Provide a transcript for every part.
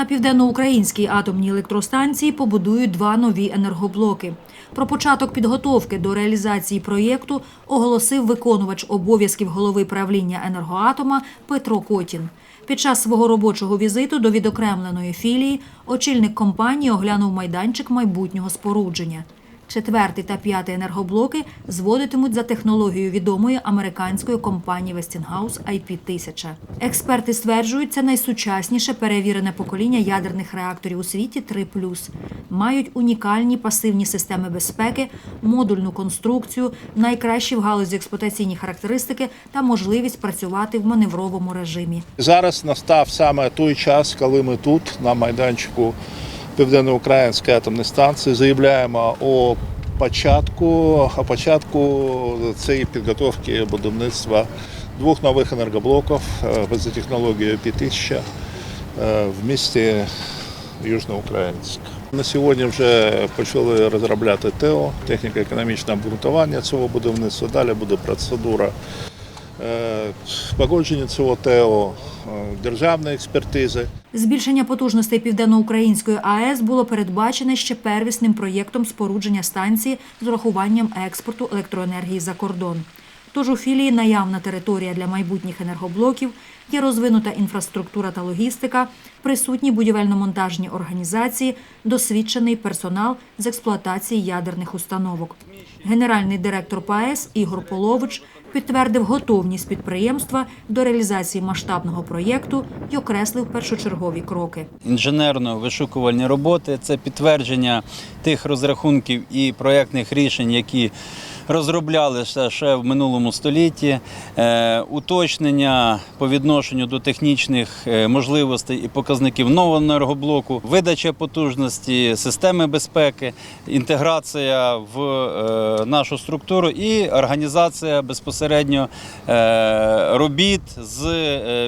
На південноукраїнській атомній електростанції побудують два нові енергоблоки. Про початок підготовки до реалізації проєкту оголосив виконувач обов'язків голови правління енергоатома Петро Котін. Під час свого робочого візиту до відокремленої філії очільник компанії оглянув майданчик майбутнього спорудження. Четвертий та п'ятий енергоблоки зводитимуть за технологією відомої американської компанії Westinghouse IP-1000. Експерти стверджують, це найсучасніше перевірене покоління ядерних реакторів у світі 3+. Мають унікальні пасивні системи безпеки, модульну конструкцію, найкращі в галузі експлуатаційні характеристики та можливість працювати в маневровому режимі. Зараз настав саме той час, коли ми тут, на майданчику Південноукраїнської атомної станції, заявляємо о початку, о початку цієї підготовки будівництва двох нових енергоблоків е, за технологією P1000 е, в місті Южноукраїнськ. На сьогодні вже почали розробляти ТЕО, техніко-економічне обґрунтування цього будівництва. Далі буде процедура погодження цього ТЕО, е, державної експертизи. Збільшення потужностей Південноукраїнської АЕС було передбачене ще первісним проєктом спорудження станції з урахуванням експорту електроенергії за кордон. Тож у філії наявна територія для майбутніх енергоблоків, є розвинута інфраструктура та логістика, присутні будівельно-монтажні організації, досвідчений персонал з експлуатації ядерних установок. Генеральний директор ПАЕС Ігор Полович підтвердив готовність підприємства до реалізації масштабного проєкту і окреслив першочергові кроки. інженерно-вишукувальні роботи. Це підтвердження тих розрахунків і проєктних рішень, які розроблялися ще в минулому столітті, Е, уточнення по відношенню до технічних е, можливостей і показників нового енергоблоку, видача потужності, системи безпеки, інтеграція в е, нашу структуру і організація безпосередньо робіт з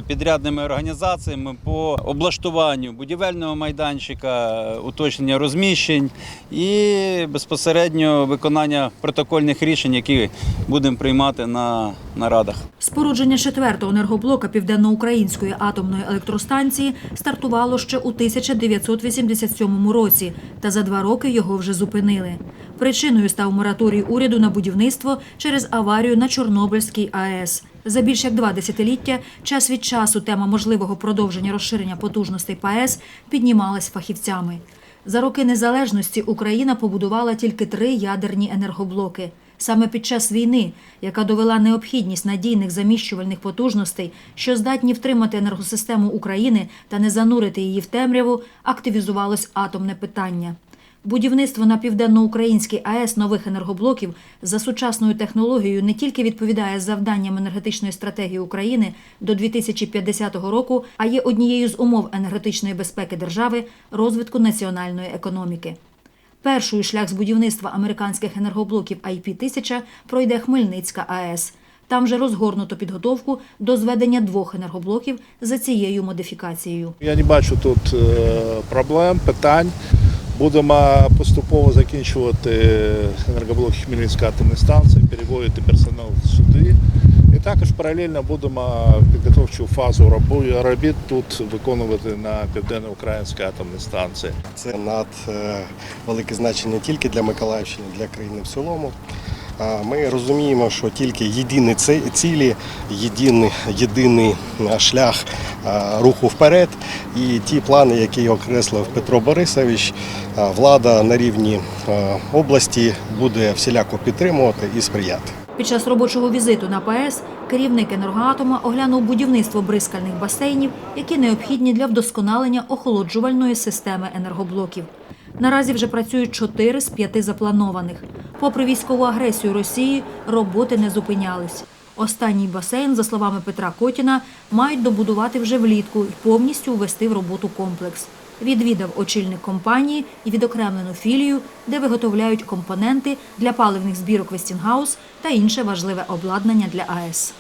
підрядними організаціями по облаштуванню будівельного майданчика, уточнення розміщень і безпосередньо виконання протокольних рішень, які будемо приймати на нарадах. Спорудження четвертого енергоблока Південноукраїнської атомної електростанції стартувало ще у 1987 році, та за два роки його вже зупинили. Причиною став мораторій уряду на будівництво через аварію на Чорнобильській АЕС. За більш як два десятиліття час від часу тема можливого продовження розширення потужностей ПАЕС піднімалась фахівцями. За роки незалежності Україна побудувала тільки три ядерні енергоблоки. Саме під час війни, яка довела необхідність надійних заміщувальних потужностей, що здатні втримати енергосистему України та не занурити її в темряву, активізувалось атомне питання. Будівництво на південноукраїнській АЕС нових енергоблоків за сучасною технологією не тільки відповідає завданням енергетичної стратегії України до 2050 року, а є однією з умов енергетичної безпеки держави розвитку національної економіки. Першою шлях з будівництва американських енергоблоків IP-1000 пройде Хмельницька АЕС. Там же розгорнуто підготовку до зведення двох енергоблоків за цією модифікацією. Я не бачу тут е, проблем, питань. Будемо поступово закінчувати енергоблоки Хмельницької атомної станції, переводити персонал також паралельно будемо підготовчу фазу робіт тут виконувати на південно-українській атомній станції. Це над е, велике значення не тільки для Миколаївщини, для країни в цілому. Ми розуміємо, що тільки єдині цілі, єдиний, єдиний е, шлях е, руху вперед. І ті плани, які окреслив Петро Борисович, влада на рівні області буде всіляко підтримувати і сприяти. Під час робочого візиту на ПАЕС керівник енергоатома оглянув будівництво бризкальних басейнів, які необхідні для вдосконалення охолоджувальної системи енергоблоків. Наразі вже працюють чотири з п'яти запланованих. Попри військову агресію Росії, роботи не зупинялись. Останній басейн, за словами Петра Котіна, мають добудувати вже влітку і повністю ввести в роботу комплекс. Відвідав очільник компанії і відокремлену філію, де виготовляють компоненти для паливних збірок Вестінгаус та інше важливе обладнання для АЕС.